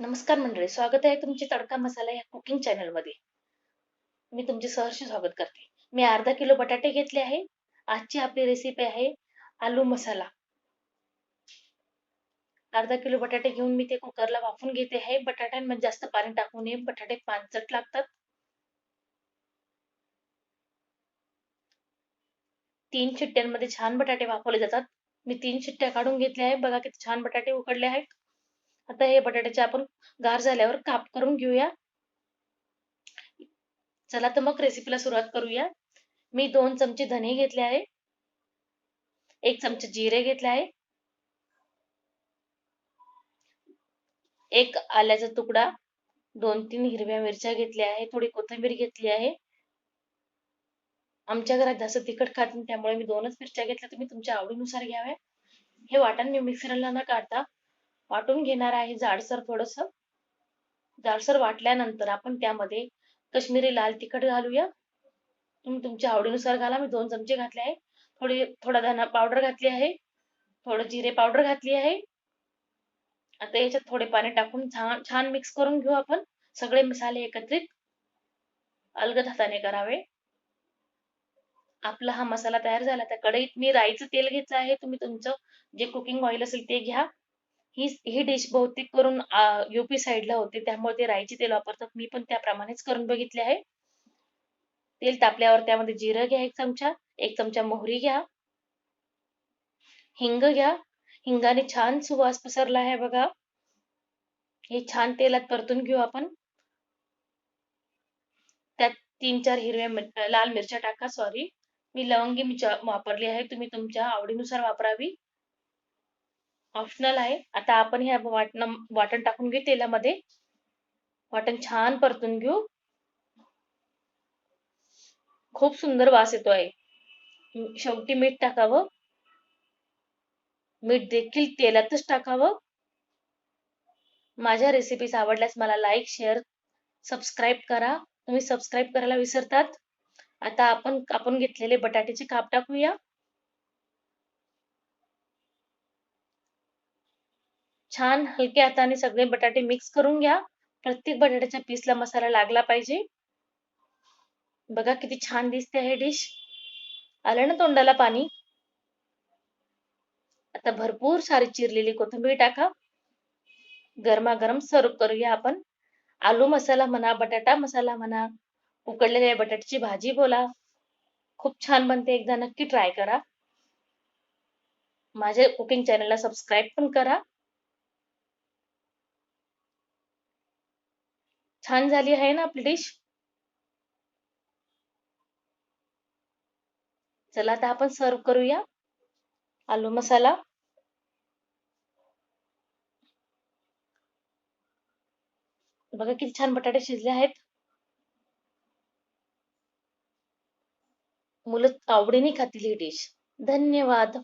नमस्कार मंडळी स्वागत आहे तुमचे तडका मसाला या कुकिंग चॅनलमध्ये. मी तुमचे सहर्ष स्वागत करते. मी अर्धा किलो बटाटे घेतले आहे. आजची आपली रेसिपी आहे आलू मसाला. अर्धा किलो बटाटे घेऊन मी ते कुकरला वाफून घेते आहे. बटाट्यांमध्ये जास्त पाणी टाकू नये. बटाटे पानचट लागतात. तीन शिट्ट्यांमध्ये छान बटाटे वाफवले जातात. मी तीन शिट्ट्या काढून घेतल्या आहे. बघा किती छान बटाटे उकडले आहेत. आता हे बटाट्याचे आपण गार झाल्यावर काप करून घेऊया. चला तर मग रेसिपीला सुरुवात करूया. मी दोन चमचे धने घेतले आहे. एक चमचे जिरे घेतले आहे. एक आल्याचा तुकडा दोन तीन हिरव्या मिरच्या घेतल्या आहे थोडी कोथिंबीर घेतली आहे. आमच्या घरात जास्त तिखट खात त्यामुळे मी दोनच मिरच्या घेतल्या तुम्ही तुमच्या आवडीनुसार घ्याव्या हे वाटण मी मिक्सरला न काढता वाटून घेणार आहे जाडसर थोडस. जाडसर वाटल्यानंतर आपण त्यामध्ये कश्मीरी लाल तिखट घालूया. तुम्ही तुमच्या आवडीनुसार घाला. मी दोन चमचे घातले आहे. थोडी थोडा धना पावडर घातली आहे. थोडं जिरे पावडर घातली आहे. आता याच्यात थोडे पाणी टाकून छान छान मिक्स करून घेऊ आपण. सगळे मसाले एकत्रित अलगद हाताने करावे. आपला हा मसाला तयार झाला. त्या कढईत मी राईचं तेल घेतलं आहे. तुम्ही तुमचं जे कुकिंग ऑइल असेल ते घ्या. ही ही डिश बहुतेक करून युपी साईडला होते. त्यामुळे ते राईचे तेल वापरतात. मी पण त्याप्रमाणेच करून बघितले आहे. तेल तापल्यावर त्यामध्ये जिरं घ्या एक चमचा एक चमचा मोहरी घ्या. हिंग घ्या. हिंगाने छान सुवास पसरला आहे बघा. हे छान तेलात परतून घेऊ आपण. त्यात तीन चार हिरव्या लाल मिरच्या टाका सॉरी मी लवंगी वापरली आहे. तुम्ही तुमच्या आवडीनुसार वापरावी. ऑप्शनल आहे. आता आपण हे वाटण वाटण टाकून घेऊ तेलामध्ये. वाटण छान परतून घेऊ. खूप सुंदर वास येतो आहे शेवटी मीठ टाकावं. मीठ देखील तेलातच टाकावं. माझ्या रेसिपीज आवडल्यास मला लाईक शेअर सबस्क्राईब करा. तुम्ही सबस्क्राईब करायला विसरतात. आता आपण कापून घेतलेले बटाट्याचे काप टाकूया. छान हलक्या हाताने सगळे बटाटे मिक्स करून घ्या. प्रत्येक बटाट्याच्या पीसला मसाला लागला पाहिजे. बघा किती छान दिसते हे डिश आलं ना तोंडाला पाणी? आता भरपूर सारी चिरलेली कोथिंबीर टाका. गरमागरम सर्व करूया आपण. आलू मसाला म्हणा बटाटा मसाला म्हणा उकडलेल्या बटाट्याची भाजी बोला. खूप छान बनते एकदा नक्की ट्राय करा. माझ्या कुकिंग चॅनलला सबस्क्राईब पण करा. छान झाली आहे ना आपली डिश चला आता आपण सर्व करूया. आलू मसाला. बघा किती छान बटाटे शिजले आहेत. मुलं आवडीने खातील ही डिश धन्यवाद.